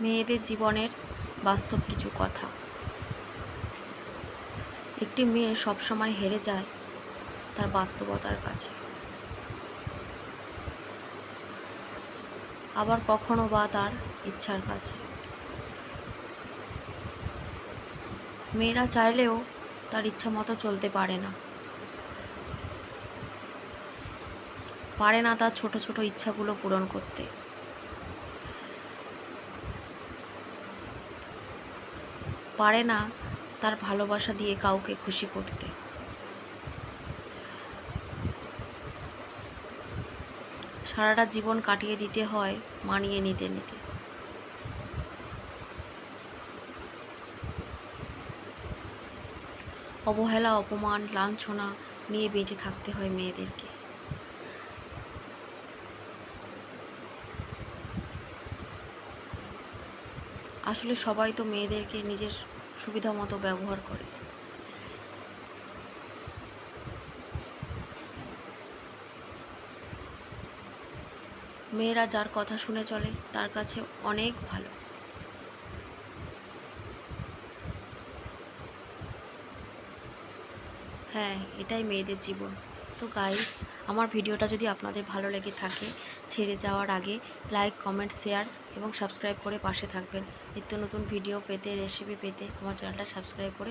মেয়েদের জীবনের বাস্তব কিছু কথা। একটি মেয়ে সবসময় হেরে যায় তার বাস্তবতার কাছে। আবার কখনো বা তার ইচ্ছার কাছে। মেয়েরা চাইলেও তার ইচ্ছা মতো চলতে পারে না। পারে না তার ছোট ছোট ইচ্ছাগুলো পূরণ করতে। পারে না তার ভালোবাসা দিয়ে কাউকে খুশি করতে। সারাটা জীবন কাটিয়ে দিতে হয়, মানিয়ে নিতে নিতে। অবহেলা, অপমান, লাঞ্ছনা নিয়ে বেঁচে থাকতে হয় মেয়েদেরকে। আসলে সবাই তো মেয়েদেরকে নিজের সুবিধা মতো ব্যবহার করে। মেয়েরা যার কথা শুনে চলে, তার কাছে অনেক ভালো। হ্যাঁ এটাই মেয়েদের জীবন। তো গাইস আমার ভিডিওটা যদি আপনাদের ভালো লেগে থাকে, ছেড়ে যাওয়ার আগে লাইক কমেন্ট শেয়ার এবং সাবস্ক্রাইব করে পাশে থাকবেন। নিত্য নতুন ভিডিও পেতে রেসিপি পেতে, আমার চ্যানেলটা সাবস্ক্রাইব করে